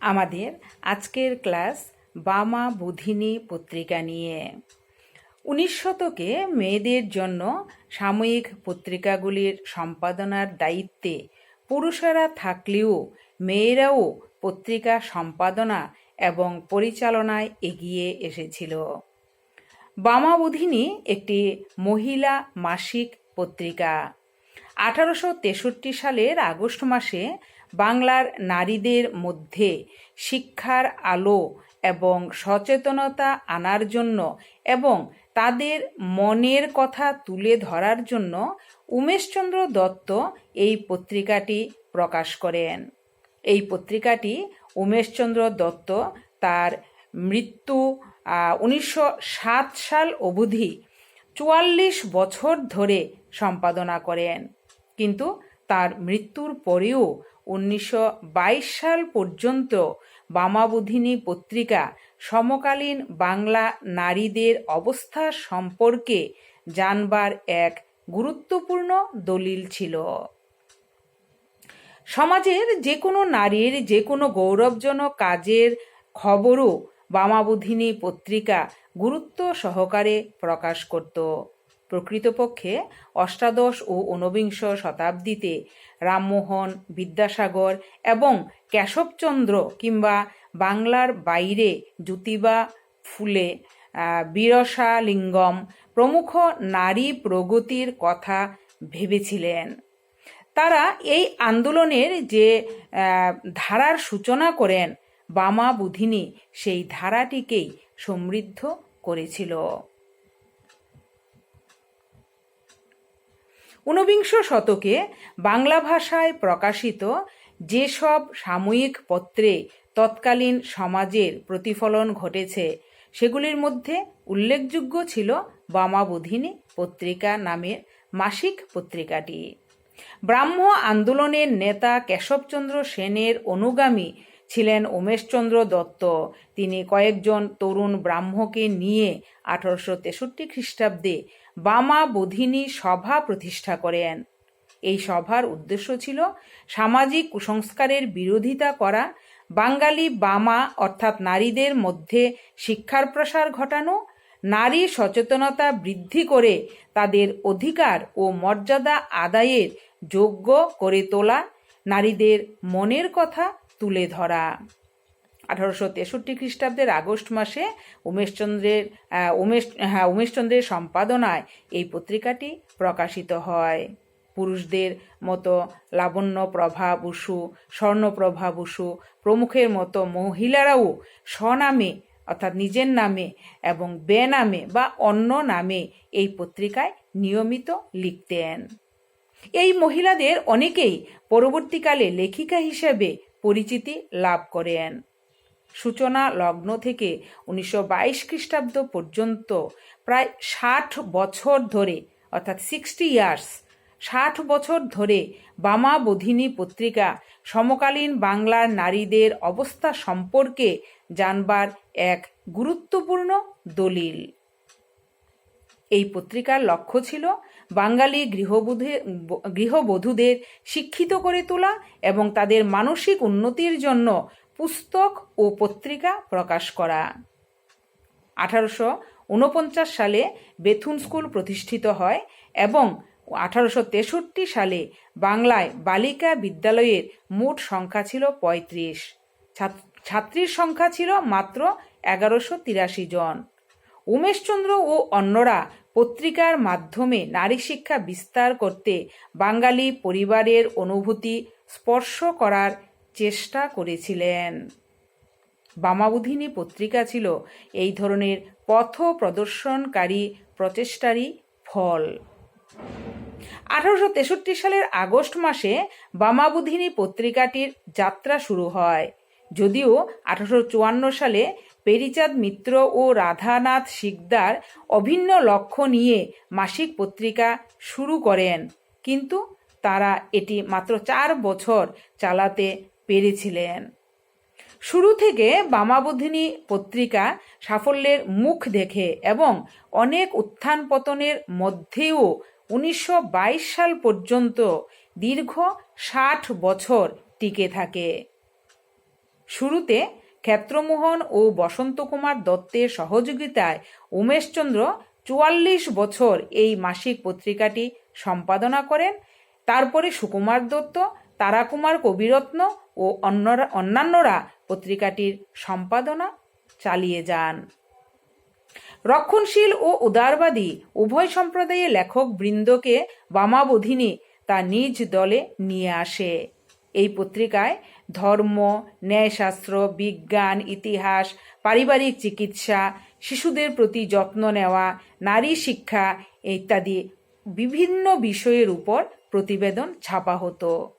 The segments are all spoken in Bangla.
আমাদের আজকের ক্লাস বামা বুধিনী পত্রিকা নিয়ে। উনিশ শতকে মেয়েদের জন্য সাময়িক পত্রিকাগুলির সম্পাদনার দায়িত্বে পুরুষেরা থাকলেও মেয়েরাও পত্রিকা সম্পাদনা এবং পরিচালনায় এগিয়ে এসেছিল। বামাবুধিনী একটি মহিলা মাসিক পত্রিকা। আঠারোশো তেষট্টি সালের আগস্ট মাসে বাংলার নারীদের মধ্যে শিক্ষার আলো এবং সচেতনতা আনার জন্য এবং তাদের মনের কথা তুলে ধরার জন্য উমেশচন্দ্র দত্ত এই পত্রিকাটি প্রকাশ করেন। এই পত্রিকাটি উমেশচন্দ্র দত্ত তার মৃত্যু উনিশশো সাত সাল অবধি চুয়াল্লিশ বছর ধরে সম্পাদনা করেন। কিন্তু তার মৃত্যুর পরেও উনিশশো বাইশ সাল পর্যন্ত বামাবুধিনী পত্রিকা সমকালীন বাংলা নারীদের অবস্থা সম্পর্কে জানবার এক গুরুত্বপূর্ণ দলিল ছিল। সমাজের যে কোনো নারীর যে কোনো গৌরবজনক কাজের খবরও বামাবুধিনী পত্রিকা গুরুত্ব সহকারে প্রকাশ করত। প্রকৃতপক্ষে অষ্টাদশ ও ঊনবিংশ শতাব্দীতে রামমোহন, বিদ্যাসাগর এবং কেশবচন্দ্র কিংবা বাংলার বাইরে জ্যোতিবা ফুলে বিরসা লিঙ্গম প্রমুখ নারী প্রগতির কথা ভেবেছিলেন। তারা এই আন্দোলনের যে ধারার সূচনা করেন, বামা বুধিনী সেই ধারাটিকেই সমৃদ্ধ করেছিল। ঊনবিংশ শতকে বাংলা ভাষায় প্রকাশিত যেসব সাময়িক পত্রে তৎকালীন সমাজের প্রতিফলন ঘটেছে, সেগুলির মধ্যে উল্লেখযোগ্য ছিল বামাবোধিনী পত্রিকা নামের মাসিক পত্রিকাটি। ব্রাহ্ম আন্দোলনের নেতা কেশবচন্দ্র সেনের অনুগামী ছিলেন উমেশচন্দ্র দত্ত। তিনি কয়েকজন তরুণ ব্রাহ্মকে নিয়ে আঠারোশো তেষট্টি খ্রিস্টাব্দে বামা বোধিনী সভা প্রতিষ্ঠা করেন। এই সভার উদ্দেশ্য ছিল সামাজিক কুসংস্কারের বিরোধিতা করা, বাঙালি বামা অর্থাৎ নারীদের মধ্যে শিক্ষার প্রসার ঘটানো, নারী সচেতনতা বৃদ্ধি করে তাদের অধিকার ও মর্যাদা আদায়ের যোগ্য করে তোলা, নারীদের মনের কথা তুলে ধরা। আঠারোশো তেষট্টি খ্রিস্টাব্দের আগস্ট মাসে উমেশচন্দ্রের উমেশ হ্যাঁ উমেশচন্দ্রের সম্পাদনায় এই পত্রিকাটি প্রকাশিত হয়। পুরুষদের মতো লাবণ্য প্রভা বসু স্বর্ণপ্রভা বসু, প্রমুখের মতো মহিলারাও স্বনামে অর্থাৎ নিজের নামে এবং বেনামে বা অন্য নামে এই পত্রিকায় নিয়মিত লিখতেন। এই মহিলাদের অনেকেই পরবর্তীকালে লেখিকা হিসেবে পরিচিতি লাভ করেন। সূচনা লগ্ন থেকে উনিশশো বাইশ খ্রিস্টাব্দ পর্যন্ত প্রায় ষাট বছর ধরে, অর্থাৎ সিক্সটি ইয়ার্স ষাট বছর ধরে বামা বোধিনী পত্রিকা সমকালীন বাংলার নারীদের অবস্থা সম্পর্কে জানবার এক গুরুত্বপূর্ণ দলিল। এই পত্রিকার লক্ষ্য ছিল বাঙালি গৃহবধূ, গৃহবধূদের শিক্ষিত করে তোলা এবং তাদের মানসিক উন্নতির জন্য পুস্তক ও পত্রিকা প্রকাশ করা। আঠারোশো উনপঞ্চাশ সালে বেথুন স্কুল প্রতিষ্ঠিত হয় এবং আঠারোশো তেষট্টি সালে বাংলায় বালিকা বিদ্যালয়ের মোট সংখ্যা ছিল পঁয়ত্রিশ। ছাত্রীর সংখ্যা ছিল মাত্র এগারোশো তিরাশি জন। উমেশচন্দ্র ও অন্যরা পত্রিকার মাধ্যমে নারী শিক্ষা বিস্তার করতে বাঙালি পরিবারের অনুভূতি স্পর্শ করার চেষ্টা করেছিলেন। বামাবুধিনী পত্রিকা ছিল এই ধরনের পথ প্রদর্শনকারী প্রচেষ্টারই ফল। আঠারোশো তেষট্টি সালের আগস্ট মাসে বামাবুধিনী পত্রিকাটির যাত্রা শুরু হয়, যদিও আঠারোশো চুয়ান্ন সালে পেরিচাঁদ মিত্র ও রাধানাথ শিকদার অভিন্ন লক্ষ্য নিয়ে মাসিক পত্রিকা শুরু করেন। কিন্তু তারা এটি মাত্র চার বছর চালাতে পেরেছিলেন। শুরু থেকে বামাবুধিনী পত্রিকা সাফল্যের মুখ দেখে এবং অনেক উত্থান পতনের মধ্যেও উনিশশো বাইশ সাল পর্যন্ত দীর্ঘ ষাট বছর টিকে থাকে। শুরুতে ক্ষেত্রমোহন ও বসন্তকুমার দত্তের সহযোগিতায় উমেশচন্দ্র চুয়াল্লিশ বছর এই মাসিক পত্রিকাটি সম্পাদনা করেন। তারপরে সুকুমার দত্ত, তারাকুমার কবিরত্ন ও অন্যরা, অন্যান্যরা পত্রিকাটির সম্পাদনা চালিয়ে যান। রক্ষণশীল ও উদারবাদী উভয় সম্প্রদায়ের লেখক বৃন্দকে বামাবোধিনী তা নিজ দলে নিয়ে আসে। এই পত্রিকায় ধর্ম, ন্যায়শাস্ত্র, বিজ্ঞান, ইতিহাস, পারিবারিক চিকিৎসা, শিশুদের প্রতি যত্ন নেওয়া, নারী শিক্ষা ইত্যাদি বিভিন্ন বিষয়ের উপর প্রতিবেদন ছাপা হতো।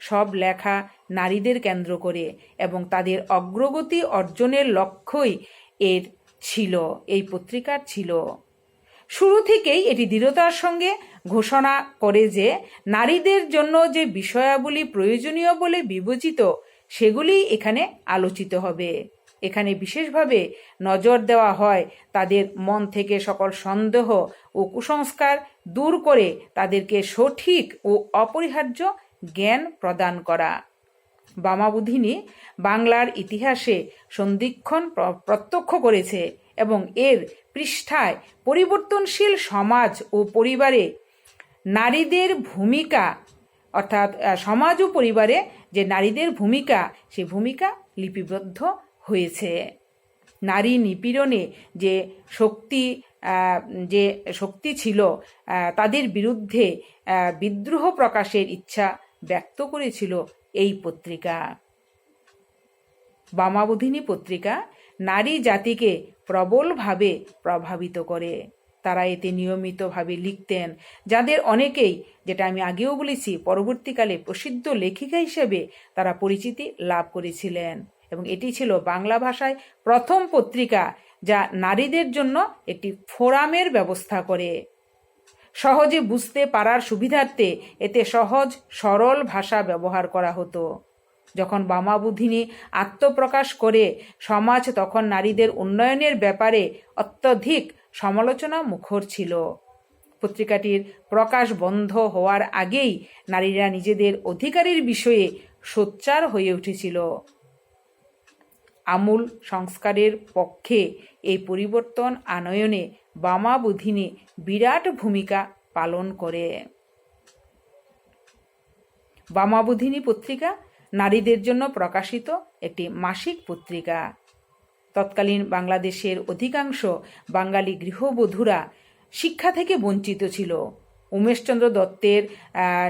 সব লেখা নারীদের কেন্দ্র করে এবং তাদের অগ্রগতি অর্জনের লক্ষ্যই এর ছিল, এই পত্রিকার ছিল। শুরু থেকেই এটি দৃঢ়তার সঙ্গে ঘোষণা করে যে নারীদের জন্য যে বিষয়াবলী প্রয়োজনীয় বলে বিবেচিত, সেগুলি এখানে আলোচিত হবে। এখানে বিশেষভাবে নজর দেওয়া হয় তাদের মন থেকে সকল সন্দেহ ও কুসংস্কার দূর করে তাদেরকে সঠিক ও অপরিহার্য জ্ঞান প্রদান করা। বামাবুধিনী বাংলার ইতিহাসে সন্ধিক্ষণ প্রত্যক্ষ করেছে। এবং এর পৃষ্ঠায় পরিবর্তনশীল সমাজ ও পরিবারে নারীদের ভূমিকা, অর্থাৎ সমাজ ও পরিবারে যে নারীদের ভূমিকা সে ভূমিকা লিপিবদ্ধ হয়েছে। নারী নিপীড়নে যে শক্তি যে শক্তি ছিল তাদের বিরুদ্ধে বিদ্রোহ প্রকাশের ইচ্ছা ব্যক্ত করেছিল এই পত্রিকা। বামাবোধিনী পত্রিকা, নারী জাতিকে প্রবলভাবে প্রভাবিত করে। তারা এতে নিয়মিতভাবে লিখতেন, যাদের অনেকেই, যেটা আমি আগেও বলেছি, পরবর্তীকালে প্রসিদ্ধ লেখিকা হিসেবে তারা পরিচিতি লাভ করেছিলেন এবং এটি ছিল বাংলা ভাষায় প্রথম পত্রিকা যা নারীদের জন্য একটি ফোরামের ব্যবস্থা করে। সহজে বুঝতে পারার সুবিধার্থে এতে সহজ, সরল ভাষা ব্যবহার করা হতো। যখন বামাবুধিনী আত্মপ্রকাশ করে সমাজ, তখন নারীদের উন্নয়নের ব্যাপারে অত্যধিক সমালোচনা মুখর ছিল। পত্রিকাটির প্রকাশ বন্ধ হওয়ার আগেই নারীরা নিজেদের অধিকারের বিষয়ে সোচ্চার হয়ে উঠেছিল। আমূল সংস্কারের পক্ষে এই পরিবর্তন আনয়নে বামাবুধিনী বিরাট ভূমিকা পালন করে। বামাবুধিনী পত্রিকা নারীদের জন্য প্রকাশিত একটি মাসিক পত্রিকা। তৎকালীন বাংলাদেশের অধিকাংশ বাঙালি গৃহবধূরা শিক্ষা থেকে বঞ্চিত ছিল। উমেশচন্দ্র দত্তের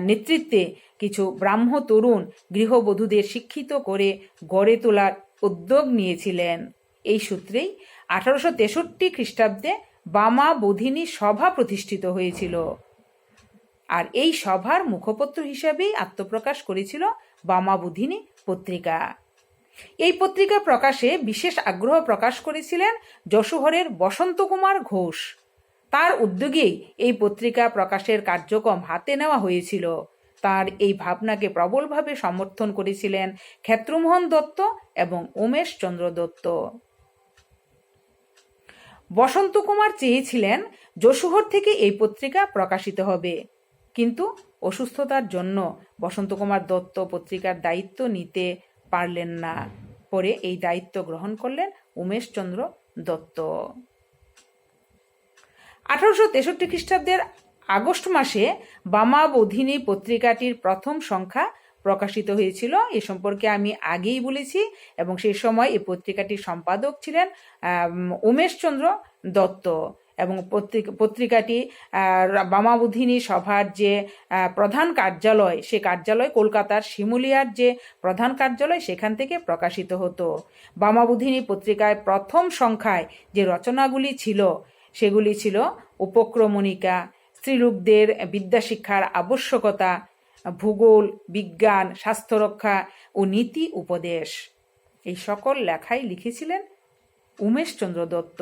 নেতৃত্বে কিছু ব্রাহ্ম তরুণ গৃহবধূদের শিক্ষিত করে গড়ে তোলার উদ্যোগ নিয়েছিলেন। এই সূত্রেই আঠারোশো তেষট্টি খ্রিস্টাব্দে বামা বোধিনী সভা প্রতিষ্ঠিত হয়েছিল। আর এই সভার মুখপত্র হিসাবেই আত্মপ্রকাশ করেছিল বামাবুধিনী পত্রিকা। এই পত্রিকা প্রকাশে বিশেষ আগ্রহ প্রকাশ করেছিলেন যশোহরের বসন্ত কুমার ঘোষ। তার উদ্যোগেই এই পত্রিকা প্রকাশের কার্যক্রম হাতে নেওয়া হয়েছিল। তার এই ভাবনাকে প্রবলভাবে সমর্থন করেছিলেন ক্ষেত্রমোহন দত্ত এবং উমেশ চন্দ্র দত্ত। বসন্ত কুমার চেয়েছিলেন যশোহর থেকে এই পত্রিকা প্রকাশিত হবে। কিন্তু অসুস্থতার জন্য বসন্তকুমার দত্ত পত্রিকার দায়িত্ব নিতে পারলেন না পরে এই দায়িত্ব গ্রহণ করলেন উমেশচন্দ্র দত্ত। আঠারোশো তেষট্টি খ্রিস্টাব্দের আগস্ট মাসে বামা বোধিনী পত্রিকাটির প্রথম সংখ্যা প্রকাশিত হয়েছিল। এ সম্পর্কে আমি আগেই বলেছি এবং সেই সময় এই পত্রিকাটির সম্পাদক ছিলেন উমেশচন্দ্র দত্ত। এবং পত্রিকা, পত্রিকাটি বামাবুধিনী সভার যে প্রধান কার্যালয়, সে কার্যালয় কলকাতার শিমুলিয়ার যে প্রধান কার্যালয়, সেখান থেকে প্রকাশিত হতো। বামাবুধিনী পত্রিকায় প্রথম সংখ্যায় যে রচনাগুলি ছিল, সেগুলি ছিল উপক্রমণিকা, স্ত্রীলোকদের বিদ্যাশিক্ষার আবশ্যকতা, ভূগোল, বিজ্ঞান, স্বাস্থ্যরক্ষা ও নীতি উপদেশ। এই সকল লেখাই লিখেছিলেন উমেশচন্দ্র দত্ত।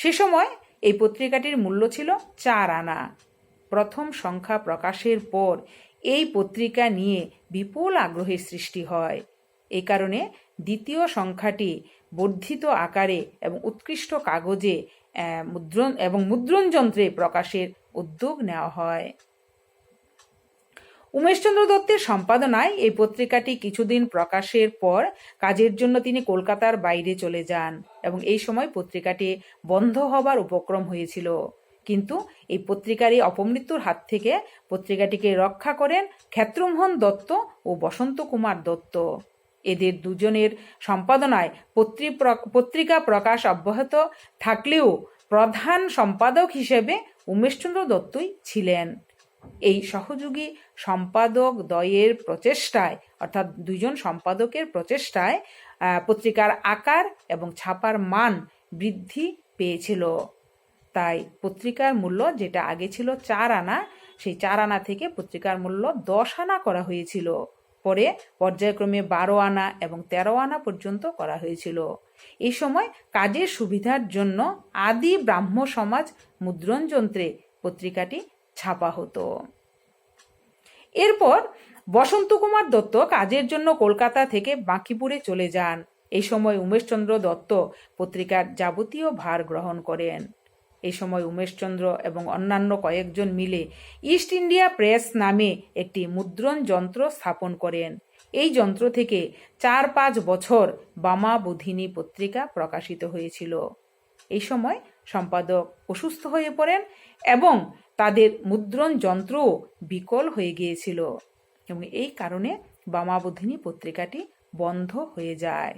সে সময় এই পত্রিকাটির মূল্য ছিল চার আনা। প্রথম সংখ্যা প্রকাশের পর এই পত্রিকা নিয়ে বিপুল আগ্রহের সৃষ্টি হয়। এই কারণে দ্বিতীয় সংখ্যাটি বর্ধিত আকারে এবং উৎকৃষ্ট কাগজে মুদ্রণ এবং মুদ্রণযন্ত্রে প্রকাশের উদ্যোগ নেওয়া হয়। উমেশচন্দ্র দত্তের সম্পাদনায় এই পত্রিকাটি কিছুদিন প্রকাশের পর কাজের জন্য তিনি কলকাতার বাইরে চলে যান এবং এই সময় পত্রিকাটি বন্ধ হবার উপক্রম হয়েছিল। কিন্তু এই পত্রিকার এই অপমৃত্যুর হাত থেকে পত্রিকাটিকে রক্ষা করেন ক্ষেত্রমোহন দত্ত ও বসন্ত কুমার দত্ত। এদের দুজনের সম্পাদনায় পত্রি- পত্রিকা প্রকাশ অব্যাহত থাকলেও প্রধান সম্পাদক হিসেবে উমেশচন্দ্র দত্তই ছিলেন। এই সহযোগী সম্পাদক দ্বয়ের প্রচেষ্টায়, অর্থাৎ দুজন সম্পাদকের প্রচেষ্টায় পত্রিকার আকার এবং ছাপার মান বৃদ্ধি পেয়েছিল। তাই পত্রিকার মূল্য যেটা আগে ছিল চার আনা, সেই চার আনা থেকে পত্রিকার মূল্য দশ আনা করা হয়েছিল। পরে পর্যায়ক্রমে বারো আনা এবং তেরো আনা পর্যন্ত করা হয়েছিল। এই সময় কাজের সুবিধার জন্য আদি ব্রাহ্ম সমাজ মুদ্রণ যন্ত্রে পত্রিকাটি ছাপা হতো। এরপর বসন্ত কুমার দত্ত কাজের জন্য কলকাতা থেকে বাঁকিপুরে চলে যান। এই সময় উমেশচন্দ্র দত্ত পত্রিকার যাবতীয় ভার গ্রহণ করেন। এই সময় উমেশচন্দ্র এবং অন্যান্য কয়েকজন মিলে ইস্ট ইন্ডিয়া প্রেস নামে একটি মুদ্রণ যন্ত্র স্থাপন করেন। এই যন্ত্র থেকে চার পাঁচ বছর বামা বুধিনী পত্রিকা প্রকাশিত হয়েছিল। এই সময় সম্পাদক অসুস্থ হয়ে পড়েন এবং তাদের মুদ্রণ যন্ত্রও বিকল হয়ে গিয়েছিল। এবং এই কারণে বামাবুধিনী পত্রিকাটি বন্ধ হয়ে যায়।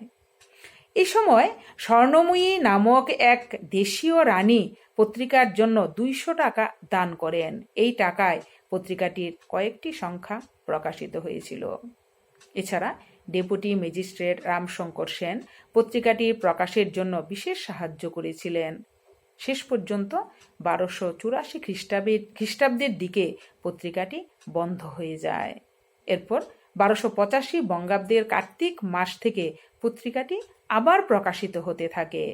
এই সময় স্বর্ণময়ী নামক এক দেশীয় রানী পত্রিকার জন্য দুইশো টাকা দান করেন। এই টাকায় পত্রিকাটির কয়েকটি সংখ্যা প্রকাশিত হয়েছিল। এছাড়া ডেপুটি ম্যাজিস্ট্রেট রামশঙ্কর সেন পত্রিকাটির প্রকাশের জন্য বিশেষ সাহায্য করেছিলেন। শেষ পর্যন্ত বারোশো চুরাশি খ্রিস্টাব্দের খ্রিস্টাব্দের দিকে পত্রিকাটি বন্ধ হয়ে যায়। এরপর বারোশো পঁচাশি বঙ্গাব্দের কার্তিক মাস থেকে পত্রিকাটি আবার প্রকাশিত হতে থাকে।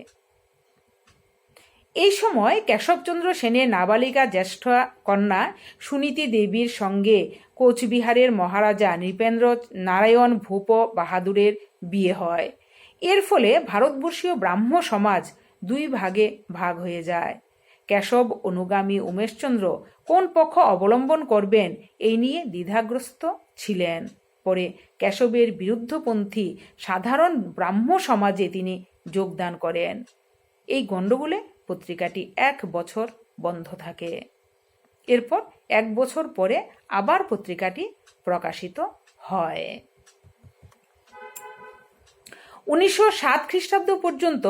এই সময় কেশবচন্দ্র সেনের নাবালিকা জ্যেষ্ঠ কন্যা সুনীতি দেবীর সঙ্গে কোচবিহারের মহারাজা নৃপেন্দ্র নারায়ণ ভূপ বাহাদুরের বিয়ে হয়। এর ফলে ভারতবর্ষীয় ব্রাহ্ম সমাজ দুই ভাগে ভাগ হয়ে যায়। কেশব অনুগামী উমেশচন্দ্র কোন পক্ষ অবলম্বন করবেন এই নিয়ে দ্বিধাগ্রস্ত ছিলেন। পরে কেশবের বিরুদ্ধপন্থী সাধারণ ব্রাহ্ম সমাজে তিনি যোগদান করেন। এই গণ্ডগোলে পত্রিকাটি এক বছর বন্ধ থাকে। এরপর এক বছর পরে আবার পত্রিকাটি প্রকাশিত হয়। উনিশশো সাত খ্রিস্টাব্দ পর্যন্ত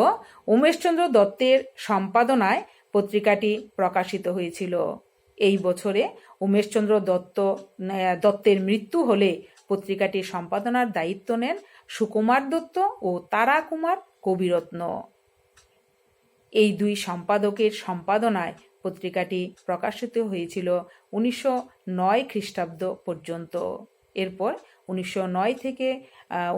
উমেশচন্দ্র দত্তের সম্পাদনায় পত্রিকাটি প্রকাশিত হয়েছিল। এই বছরে উমেশচন্দ্র দত্ত দত্তের মৃত্যু হলে পত্রিকাটির সম্পাদনার দায়িত্ব নেন সুকুমার দত্ত ও তারা কুমার কবিরত্ন। এই দুই সম্পাদকের সম্পাদনায় পত্রিকাটি প্রকাশিত হয়েছিল উনিশশো নয় খ্রিস্টাব্দ পর্যন্ত। এরপর উনিশশো নয় থেকে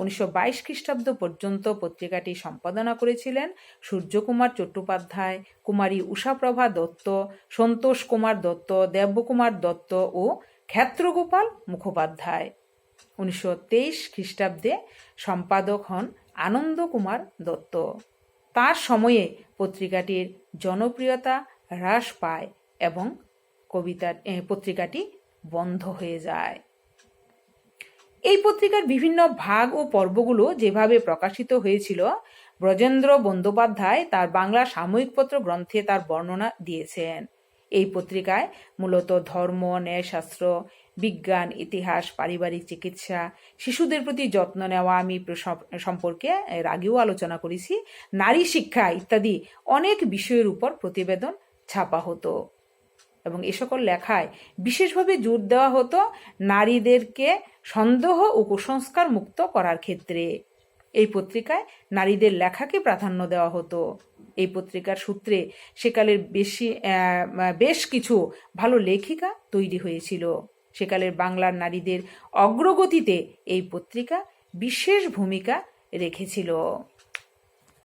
উনিশশো বাইশ খ্রিস্টাব্দ পর্যন্ত পত্রিকাটি সম্পাদনা করেছিলেন সূর্যকুমার চট্টোপাধ্যায়, কুমারী উষাপ্রভা দত্ত, সন্তোষ কুমার দত্ত, দেবকুমার দত্ত ও ক্ষেত্রগোপাল মুখোপাধ্যায়। উনিশশো তেইশ খ্রিস্টাব্দে সম্পাদক হন আনন্দ কুমার দত্ত। তার সময়ে পত্রিকাটির জনপ্রিয়তা হ্রাস পায় এবং কবিতার পত্রিকাটি বন্ধ হয়ে যায়। এই পত্রিকার বিভিন্ন ভাগ ও পর্বগুলো যেভাবে প্রকাশিত হয়েছিল, ব্রজেন্দ্র বন্দ্যোপাধ্যায় তার বাংলা সাময়িকপত্র গ্রন্থে তার বর্ণনা দিয়েছেন। এই পত্রিকায় মূলত ধর্ম, ন্যায়শাস্ত্র, বিজ্ঞান, ইতিহাস, পারিবারিক চিকিৎসা, শিশুদের প্রতি যত্ন নেওয়া, আমি সম্পর্কে এর আগেও আলোচনা করেছি, নারী শিক্ষা ইত্যাদি অনেক বিষয়ের উপর প্রতিবেদন ছাপা হতো। এবং এ সকল লেখায় বিশেষভাবে জোর দেওয়া হতো নারীদেরকে সন্দেহ ও কুসংস্কার মুক্ত করার ক্ষেত্রে। এই পত্রিকায় নারীদের লেখাকে প্রাধান্য দেওয়া হতো। এই পত্রিকার সূত্রে সেকালের বেশি বেশ কিছু ভালো লেখিকা তৈরি হয়েছিল। সেকালের বাংলার নারীদের অগ্রগতিতে এই পত্রিকা বিশেষ ভূমিকা রেখেছিল।